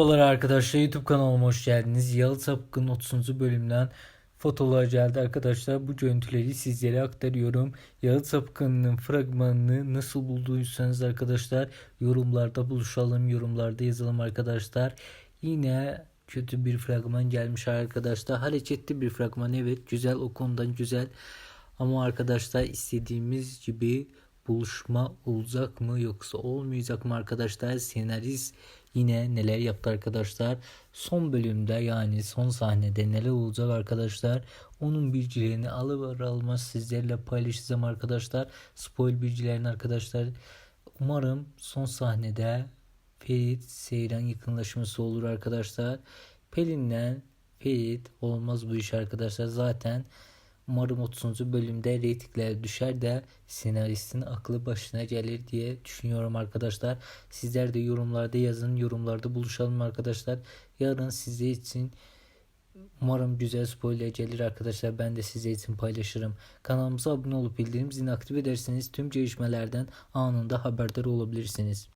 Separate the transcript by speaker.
Speaker 1: Merhabalar arkadaşlar YouTube kanalıma hoş geldiniz. Yalı Sapkın 30. bölümden fotolar geldi arkadaşlar. Bu görüntüleri sizlere aktarıyorum. Yalı Sapkın'ın fragmanını nasıl bulduysanız arkadaşlar yorumlarda buluşalım. Yorumlarda yazalım arkadaşlar. Yine kötü bir fragman gelmiş arkadaşlar. Hareketli bir fragman evet güzel o konudan güzel. Ama arkadaşlar istediğimiz gibi buluşma olacak mı yoksa olmayacak mı arkadaşlar? Senarist yine neler yaptı arkadaşlar? Son bölümde yani son sahnede neler olacak arkadaşlar? Onun bilgilerini alır almaz sizlerle paylaşacağım arkadaşlar. Spoil bilgilerini arkadaşlar. Umarım son sahnede Ferit Seyran yakınlaşması olur arkadaşlar. Pelin'den Ferit olmaz bu iş arkadaşlar. Zaten Umarım 30. bölümde reytingler düşer de senaristin aklı başına gelir diye düşünüyorum arkadaşlar. Sizler de yorumlarda yazın. Yorumlarda buluşalım arkadaşlar. Yarın size için umarım güzel spoiler gelir arkadaşlar. Ben de size için paylaşırım. Kanalımıza abone olup bildirim zilini aktif ederseniz tüm gelişmelerden anında haberdar olabilirsiniz.